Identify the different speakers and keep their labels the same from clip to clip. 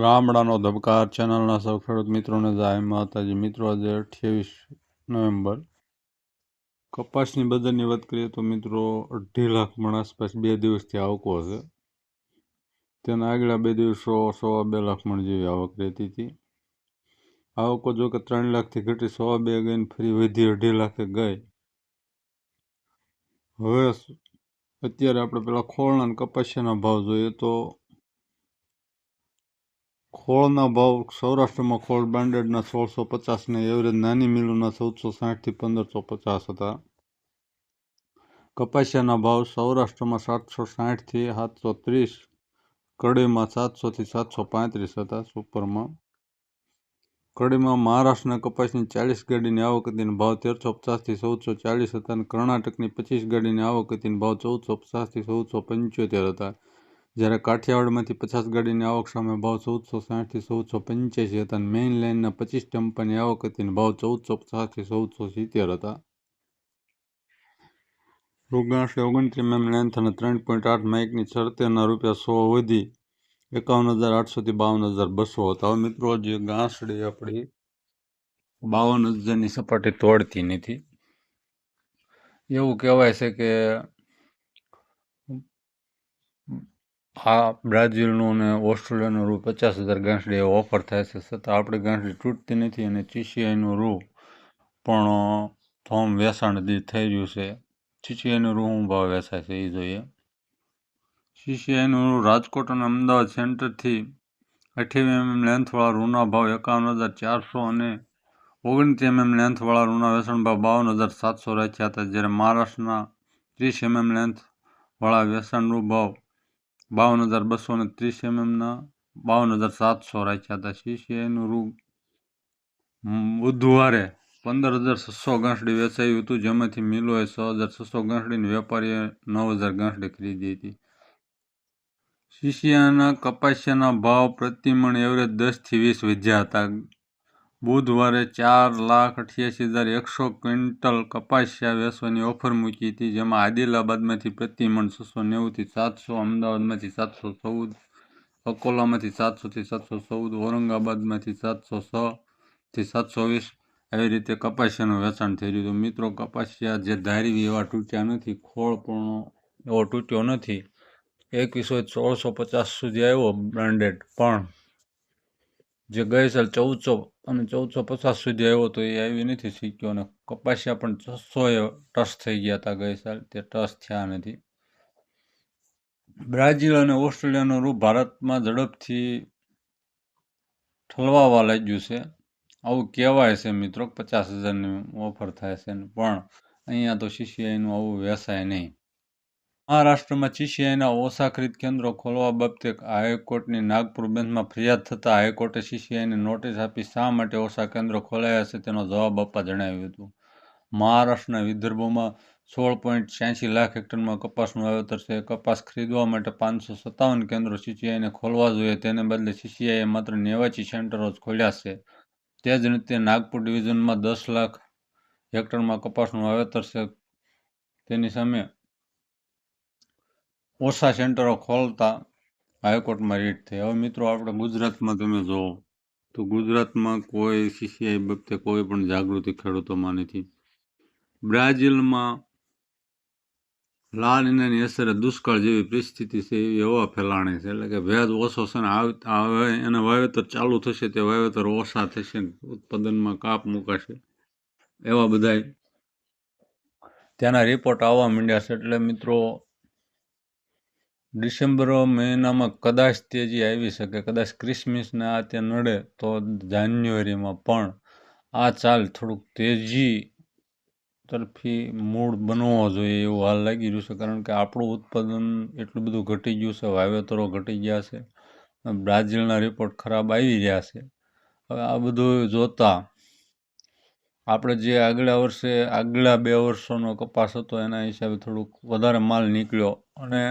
Speaker 1: ગામડાનો ધબકાર ચેનલના સૌ ખેડૂત મિત્રોને જય માતાજી, મિત્રો, આજે અઠ્યાવીસ નવેમ્બર. કપાસની બજારની વાત કરીએ તો મિત્રો અઢી લાખ મણ આસપાસ બે દિવસથી આવકો હશે. તેના આગલા બે દિવસો સવા બે લાખ મણ જેવી આવક રહેતી હતી. આવકો જો કે ત્રણ લાખથી ઘટી સવા બે ગઈને ફરી વધી અઢી લાખે ગઈ. હવે અત્યારે આપણે પેલા ખોળના કપાસિયાના ભાવ જોઈએ તો ખોળના ભાવ સૌરાષ્ટ્રમાં ખોળ બ્રાન્ડેડના સોળસો પચાસને એવરેજ નાની મિલોના ચૌદસો સાઠથી પંદરસો પચાસ હતા. કપાસિયાના ભાવ સૌરાષ્ટ્રમાં સાતસો સાઠથી સાતસો ત્રીસ, કડીમાં સાતસોથી સાતસો પાંત્રીસ હતા સુપરમાં. કડીમાં મહારાષ્ટ્રના કપાસની ચાલીસ ગાડીની આવક હતી ભાવ તેરસો પચાસથી ચૌદસો ચાલીસ હતા અને કર્ણાટકની પચીસ ગાડીની આવક હતી ભાવ ચૌદસો પચાસથી ચૌદસો પંચોતેર હતા. જ્યારે કાઠિયાવાડમાંથી પચાસ ગાડીની આવક સામે ભાવ ચૌદસો સાઠથી ચૌદસો પંચ્યાસી હતા અને મેઇન લાઇનના પચીસ ટેમ્પાની આવક હતી ભાવ ચૌદસો પચાસથી ચૌદસો સિત્તેર હતા. રૂગાંશે ઓગણત્રીસ એમ લેન્થ અને ત્રણ પોઈન્ટ આઠ માઇકની છરતેરના રૂપિયા સો વધી એકાવન હજાર આઠસોથી બાવન હજાર બસો હતા. હવે મિત્રો જે ગાંસડી આપણી બાવન હજારની સપાટી તોડતી નથી. એવું કહેવાય છે કે આ બ્રાઝિલનું અને ઓસ્ટ્રેલિયાનું રૂ પચાસ હજાર ગાંસડી ઓફર થાય છે. છતાં આપણી ગાંસડી તૂટતી નથી અને ચીસીઆઈનું રૂ પણ થોમ વેચાણ થઈ રહ્યું છે. ચીસીઆઈનું રૂ શું ભાવ વેચાય છે એ જોઈએ. સીસીઆઈનું રૂ રાજકોટ અને અમદાવાદ સેન્ટરથી અઠ્યાવી એમએમ લેન્થવાળા રૂના ભાવ એકાવન હજાર ચારસો અને ઓગણત્રીસ એમએમ લેન્થવાળા રૂના વેચાણ ભાવ બાવન હજાર સાતસો રાખ્યા હતા. જ્યારે મહારાષ્ટ્રના ત્રીસ એમએમ લેન્થવાળા વેચાણ રૂ ભાવ બાવન હજાર બસો ને ત્રીસ એમએમના, બાવન હજાર સાતસો રાખ્યા હતા સીસીઆઈનું રૂ બુધવારે પંદર હજાર છસો ગાંસડી વેચાયું હતું, જેમાંથી મિલોએ છ હજાર છસો ગાંસડીની વેપારીએ નવ હજાર ગાંસડી ખરીદી હતી. સીસીઆઈના કપાસિયાના ભાવ પ્રતિમણ એવરેજ દસથી વીસ વધ્યા હતા. બુધવારે ચાર લાખ અઠ્યાસી હજાર એકસો ક્વિન્ટલ કપાસિયા વેચવાની ઓફર મૂકી હતી, જેમાં આદિલાબાદમાંથી પ્રતિ મણ છસો નેવુંથી સાતસો, અમદાવાદમાંથી સાતસો ચૌદ, અકોલામાંથી સાતસોથી સાતસો ચૌદ, ઔરંગાબાદમાંથી સાતસો છથી સાતસો વીસ આવી રીતે કપાસિયાનું વેચાણ થઈ રહ્યું હતું. મિત્રો, કપાસિયા જે ધારી એવા તૂટ્યા નથી, ખોળ પણ એવો તૂટ્યો નથી. એકવીસો સોળસો પચાસ સુધી આવ્યો બ્રાન્ડેડ, પણ જે ગઈ સાલ ચૌદસો અને ચૌદસો પચાસ સુધી આવ્યો હતો એ આવી નથી શીખ્યો અને કપાસિયા પણ છસો એ ટચ થઈ ગયા હતા ગઈ સાલ. તે ટચ થયા નથી. બ્રાઝિલ અને ઓસ્ટ્રેલિયાનો રૂપ ભારતમાં ઝડપથી ઠલવાવા લાગ્યું છે. આવું કહેવાય છે મિત્રો, પચાસ હજારની ઓફર થાય છે પણ અહીંયા તો સીસીઆઈનું આવું વ્યવસાય નહીં. મહારાષ્ટ્રમાં સીસીઆઈના ઓછા ખરીદ કેન્દ્રો ખોલવા બાબતે હાઈકોર્ટની નાગપુર બેન્ચમાં ફરિયાદ થતાં હાઈકોર્ટે સીસીઆઈને નોટિસ આપી શા માટે ઓછા કેન્દ્રો ખોલાયા છે તેનો જવાબ આપવા જણાવ્યું હતું. મહારાષ્ટ્રના વિદર્ભમાં સોળ પોઈન્ટ છ્યાસી લાખ હેક્ટરમાં કપાસનું વાવેતર છે. કપાસ ખરીદવા માટે પાંચસો સત્તાવન કેન્દ્રો સીસીઆઈને ખોલવા જોઈએ. તેને બદલે સીસીઆઈએ માત્ર નેવાચી સેન્ટરો જ ખોલ્યા છે. તે જ રીતે નાગપુર ડિવિઝનમાં દસ લાખ હેક્ટરમાં કપાસનું વાવેતર છે. તેની સામે ઓછા સેન્ટરો ખોલતા હાઈકોર્ટમાં રીટ થઈ. હવે મિત્રો આપણે ગુજરાતમાં તમે જુઓ તો ગુજરાતમાં કોઈ સીસીઆઈ બાબતે કોઈ પણ જાગૃતિ ખેડૂતોમાં નથી. બ્રાઝિલમાં લાલ ઇનાની અસરે દુષ્કાળ જેવી પરિસ્થિતિ છે એવી હવા ફેલાણી છે. એટલે કે ભેજ ઓછો છે ને આવે એના વાવેતર ચાલુ થશે તે વાવેતર ઓછા થશે ઉત્પાદનમાં કાપ મુકાશે. એવા બધા ત્યાંના રિપોર્ટ આવવા માંડ્યા છે. એટલે મિત્રો ડિસેમ્બર મહિનામાં કદાચ તેજી આવી શકે, કદાચ ક્રિસમસને આ તે નડે, તો જાન્યુઆરીમાં પણ આ ચાલ થોડુંક તેજી તરફી મૂળ બનવો જોઈએ એવું હાલ લાગી રહ્યું છે, કારણ કે આપણું ઉત્પાદન એટલું બધું ઘટી ગયું છે, વાવેતરો ઘટી ગયા છે બ્રાઝિલના રિપોર્ટ ખરાબ આવી રહ્યા છે. હવે આ બધું જોતા આપણે જે આગલા વર્ષે, આગલા બે વર્ષોનો કપાસ હતો, એના હિસાબે થોડુંક વધારે માલ નીકળ્યો અને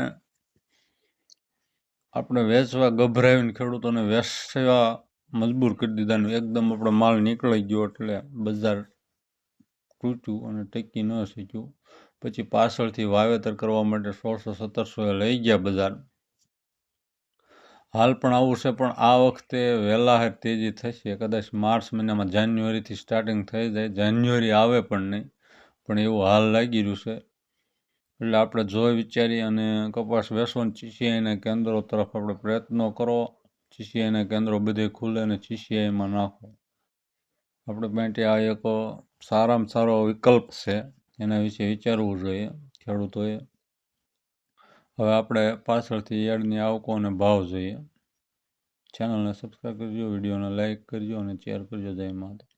Speaker 1: આપણે વેચવા ગભરાવીને ખેડૂતોને વેચવા મજબૂર કરી દીધા એકદમ આપણો માલ નીકળી ગયો એટલે બજાર તૂટ્યું અને ટેકી ન શીખ્યું પછી પાછળથી વાવેતર કરવા માટે સોળસો સત્તરસો એ લઈ ગયા બજાર. હાલ પણ આવું છે, પણ આ વખતે વહેલાહેર તેજી થશે. કદાચ માર્ચ મહિનામાં જાન્યુઆરીથી સ્ટાર્ટિંગ થઈ જાય. જાન્યુઆરી આવે પણ નહીં, પણ એવું હાલ લાગી રહ્યું છે. એટલે આપણે જોઈ વિચારી અને કપાસ વેસવાનું ચીસીઆઈના કેન્દ્રો તરફ આપણે પ્રયત્નો કરો. ચીસીઆઈના કેન્દ્રો બધે ખુલે અને ચીસીઆઈમાં નાખો. આપણે માટે આ એક સારામાં સારો વિકલ્પ છે. એના વિશે વિચારવું જોઈએ ખેડૂતોએ. હવે આપણે પાછળથી યાર્ડની આવકો અને ભાવ જોઈએ. ચેનલને સબસ્ક્રાઈબ કરજો, વિડીયોને લાઇક કરજો અને શેર કરજો. જય માતા